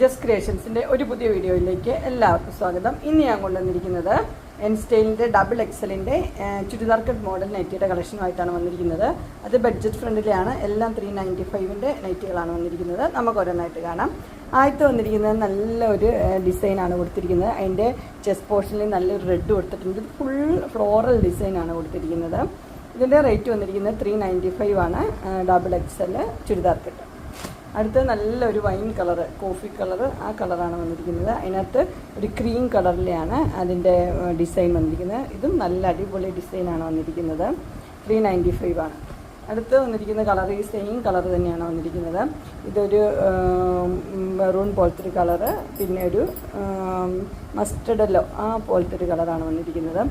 Just ക്രിയേഷൻസിന്റെ ഒരു പുതിയ വീഡിയോയിലേക്ക് എല്ലാവർക്കും സ്വാഗതം. ഇന്ന് ഞാൻ കൊണ്ടുവന്നിരിക്കുന്നത് എൻ സ്റ്റൈലിന്റെ ഡബിൾ എക്സലിന്റെ ചുരിദാർ കട്ട് മോഡൽ നൈറ്റിയുടെ കളക്ഷനുമായിട്ടാണ് വന്നിരിക്കുന്നത്. അത് ബഡ്ജറ്റ് ഫ്രണ്ടിലാണ് എല്ലാം ത്രീ നയന്റി ഫൈവിന്റെ നൈറ്റികളാണ് വന്നിരിക്കുന്നത്. നമുക്ക് ഓരോന്നായിട്ട് കാണാം. ആദ്യത്തെ വന്നിരിക്കുന്നത് നല്ലൊരു ഡിസൈനാണ് കൊടുത്തിരിക്കുന്നത്. അതിന്റെ ചെസ്റ്റ് പോർഷനിൽ നല്ലൊരു റെഡ് കൊടുത്തിട്ടുണ്ട്. ഇത് ഫുൾ ഫ്ലോറൽ ഡിസൈനാണ് കൊടുത്തിരിക്കുന്നത്. ഇതിന്റെ റേറ്റ് വന്നിരിക്കുന്നത് ത്രീ നയന്റി ഫൈവ് ആണ് ഡബിൾ എക്സൽ ചുരിദാർ കട്ട്. അടുത്ത നല്ലൊരു വൈൻ കളറ് കോഫി കളറ് ആ കളറാണ് വന്നിരിക്കുന്നത്. അതിനകത്ത് ഒരു ക്രീം കളറിലെയാണ് അതിന്റെ ഡിസൈൻ വന്നിരിക്കുന്നത്. ഇതും നല്ല അടിപൊളി ഡിസൈനാണ് വന്നിരിക്കുന്നത്. ത്രീ നയന്റി ഫൈവ് ആണ്. അടുത്ത് വന്നിരിക്കുന്ന കളർ ഈ സെയിം കളർ തന്നെയാണ് വന്നിരിക്കുന്നത്. ഇതൊരു മെറൂൺ പോലത്തെ ഒരു കളറ് പിന്നെ ഒരു മസ്റ്റർഡല്ലോ ആ പോലത്തെ ഒരു കളറാണ് വന്നിരിക്കുന്നത്.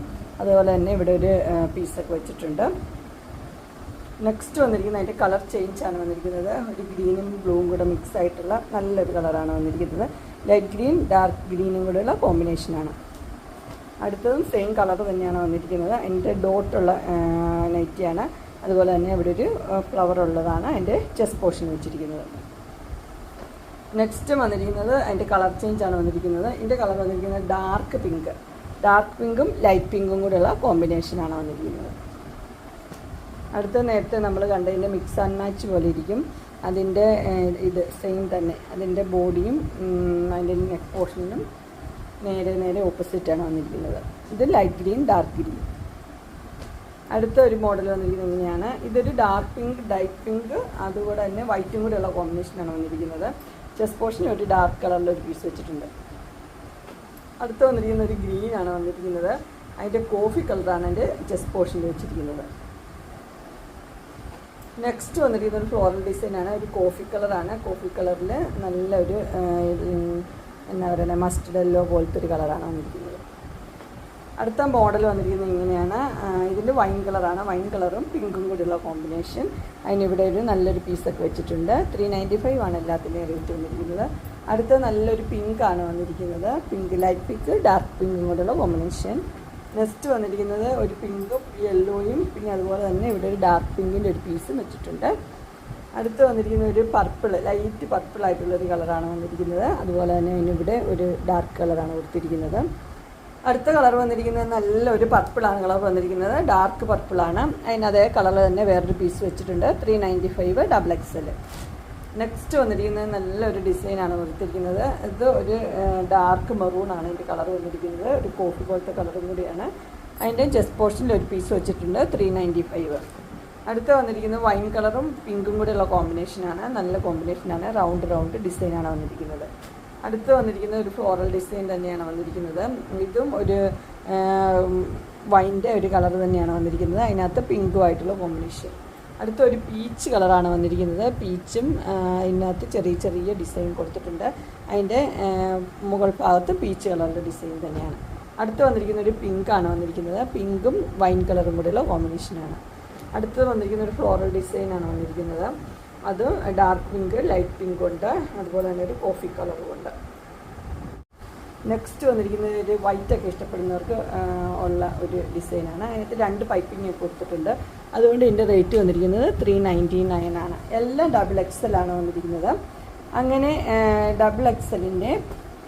അതുപോലെ തന്നെ ഇവിടെ ഒരു പീസൊക്കെ വെച്ചിട്ടുണ്ട്. നെക്സ്റ്റ് വന്നിരിക്കുന്നത് അതിന്റെ കളർ ചേഞ്ച് ആണ് വന്നിരിക്കുന്നത്. ഒരു ഗ്രീനും ബ്ലൂവും കൂടെ മിക്സ് ആയിട്ടുള്ള നല്ലൊരു കളറാണ് വന്നിരിക്കുന്നത്. ലൈറ്റ് ഗ്രീൻ ഡാർക്ക് ഗ്രീനും കൂടെയുള്ള കോമ്പിനേഷനാണ് അടുത്തതും സെയിം കളർ തന്നെയാണ് വന്നിരിക്കുന്നത്. അതിന്റെ ഡോട്ടുള്ള നൈറ്റിയാണ് അതുപോലെ തന്നെ ഇവിടെ ഒരു ഫ്ലവർ ഉള്ളതാണ് അതിന്റെ ചെസ്റ്റ് പോർഷൻ വെച്ചിരിക്കുന്നത്. നെക്സ്റ്റ് വന്നിരിക്കുന്നത് അതിന്റെ കളർ ചേഞ്ച് ആണ് വന്നിരിക്കുന്നത്. ഇതിന്റെ കളർ വന്നിരിക്കുന്നത് ഡാർക്ക് പിങ്ക് ഡാർക്ക് പിങ്കും ലൈറ്റ് പിങ്കും കൂടെയുള്ള കോമ്പിനേഷനാണ് വന്നിരിക്കുന്നത്. അടുത്ത നേരത്തെ നമ്മൾ കണ്ടതിന്റെ മിക്സ് ആൻഡ് മാച്ച് പോലെ ഇരിക്കും. അതിന്റെ ഇത് സെയിം തന്നെ. അതിന്റെ ബോഡിയും അതിന്റെ നെക്ക് പോർഷനും നേരെ നേരെ ഓപ്പോസിറ്റാണ് വന്നിരിക്കുന്നത്. ഇത് ലൈറ്റ് ഗ്രീൻ ഡാർക്ക് ഗ്രീൻ അടുത്ത ഒരു മോഡൽ വന്നിരിക്കുന്നത് ഇങ്ങനെയാണ് ഇതൊരു ഡാർക്ക് പിങ്ക് ഡൈറ്റ് പിങ്ക് അതുകൂടെ തന്നെ വൈറ്റും കൂടെ ഉള്ള കോമ്പിനേഷനാണ് വന്നിരിക്കുന്നത്. ചെസ് പോർഷനിൽ ഒരു ഡാർക്ക് കളറിൽ ഒരു പീസ് വെച്ചിട്ടുണ്ട്. അടുത്ത് വന്നിരിക്കുന്ന ഒരു ഗ്രീനാണ് വന്നിരിക്കുന്നത്. അതിന്റെ കോഫി കളറാണ് എന്റെ ചെസ് പോർഷനിൽ വെച്ചിരിക്കുന്നത്. നെക്സ്റ്റ് വന്നിട്ട് ഇതൊരു ഫ്ലോറൽ ഡിസൈനാണ് ഒരു കോഫി കളറാണ് കോഫി കളറിൽ നല്ലൊരു എന്താ പറയുക മസ്റ്റർഡ് എല്ലോ പോലത്തെ ഒരു കളറാണ് വന്നിരിക്കുന്നത്. അടുത്ത മോഡൽ വന്നിരിക്കുന്നത് ഇങ്ങനെയാണ്. ഇതിന്റെ വൈൻ കളറാണ് വൈൻ കളറും പിങ്കും കൂടിയുള്ള കോമ്പിനേഷൻ അതിനിവിടെ ഒരു നല്ലൊരു പീസൊക്കെ വെച്ചിട്ടുണ്ട്. ത്രീ നയന്റി ഫൈവ് ആണ് എല്ലാത്തിന്റെയും റേറ്റ് വന്നിരിക്കുന്നത്. അടുത്ത നല്ലൊരു പിങ്കാണ് വന്നിരിക്കുന്നത്. പിങ്ക് ലൈറ്റ് പിങ്ക് ഡാർക്ക് പിങ്കും കൂടെയുള്ള കോമ്പിനേഷൻ നെക്സ്റ്റ് വന്നിരിക്കുന്നത് ഒരു പിങ്കും യെല്ലോയും പിന്നെ അതുപോലെ തന്നെ ഇവിടെ ഒരു ഡാർക്ക് പിങ്കിന്റെ ഒരു പീസും വെച്ചിട്ടുണ്ട്. അടുത്ത് വന്നിരിക്കുന്ന ഒരു പർപ്പിൾ ലൈറ്റ് പർപ്പിൾ ആയിട്ടുള്ളൊരു കളറാണ് വന്നിരിക്കുന്നത്. അതുപോലെ തന്നെ ഇവിടെ ഒരു ഡാർക്ക് കളറാണ് കൊടുത്തിരിക്കുന്നത്. അടുത്ത കളർ വന്നിരിക്കുന്നത് നല്ല ഒരു പർപ്പിളാണ് കളർ വന്നിരിക്കുന്നത്. ഡാർക്ക് പർപ്പിളാണ് അതിന് അതേ കളർ തന്നെ വേറൊരു പീസ് വെച്ചിട്ടുണ്ട്. Three ninety five double XL next വന്നിരിക്കുന്നത് നല്ലൊരു ഡിസൈനാണ് കൊടുത്തിരിക്കുന്നത് ഇത് ഒരു ഡാർക്ക് മെറൂൺ ആണ് ഇതിന്റെ കളർ വന്നിരിക്കുന്നത്. ഒരു കോഫി പോലത്തെ കളറും കൂടിയാണ്. അതിന്റെ ചെസ്റ്റ് പോർഷനിൽ ഒരു പീസ് വെച്ചിട്ടുണ്ട് ത്രീ നയന്റി ഫൈവ് അടുത്ത് വന്നിരിക്കുന്നത് വൈൻ കളറും പിങ്കും കൂടെയുള്ള കോമ്പിനേഷനാണ് നല്ല കോമ്പിനേഷനാണ് റൗണ്ട് റൗണ്ട് ഡിസൈനാണ് വന്നിരിക്കുന്നത്. അടുത്ത് വന്നിരിക്കുന്ന ഒരു ഫ്ലോറൽ ഡിസൈൻ തന്നെയാണ് വന്നിരിക്കുന്നത്. ഇതും ഒരു വൈന്റെ ഒരു കളർ തന്നെയാണ് വന്നിരിക്കുന്നത്. അതിനകത്ത് പിങ്കുമായിട്ടുള്ള കോമ്പിനേഷൻ അടുത്ത ഒരു പീച്ച് കളറാണ് വന്നിരിക്കുന്നത്. പീച്ചും അതിനകത്ത് ചെറിയ ചെറിയ ഡിസൈൻ കൊടുത്തിട്ടുണ്ട്. അതിന്റെ മുകൾ ഭാഗത്ത് പീച്ച് കളറിന്റെ ഡിസൈൻ തന്നെയാണ്. അടുത്ത് വന്നിരിക്കുന്ന ഒരു പിങ്കാണ് വന്നിരിക്കുന്നത്. പിങ്കും വൈൻ കളറും കൂടെയുള്ള കോമ്പിനേഷനാണ് അടുത്ത് വന്നിരിക്കുന്ന ഒരു ഫ്ലോറൽ ഡിസൈനാണ് വന്നിരിക്കുന്നത്. അത് ഡാർക്ക് പിങ്ക് ലൈറ്റ് പിങ്ക് ഉണ്ട്. അതുപോലെ തന്നെ ഒരു കോഫി കളറും ഉണ്ട്. നെക്സ്റ്റ് വന്നിരിക്കുന്നത് ഒരു വൈറ്റ് ഒക്കെ ഇഷ്ടപ്പെടുന്നവർക്ക് ഉള്ള ഒരു ഡിസൈനാണ് അതിനകത്ത് രണ്ട് പൈപ്പിംഗ് കൊടുത്തിട്ടുണ്ട്. അതുകൊണ്ട് ഇതിന്റെ റേറ്റ് വന്നിരിക്കുന്നത് ത്രീ നയന്റി നയൻ ആണ്. എല്ലാം ഡബിൾ എക്സൽ ആണ് വന്നിരിക്കുന്നത്. അങ്ങനെ ഡബിൾ എക്സലിന്റെ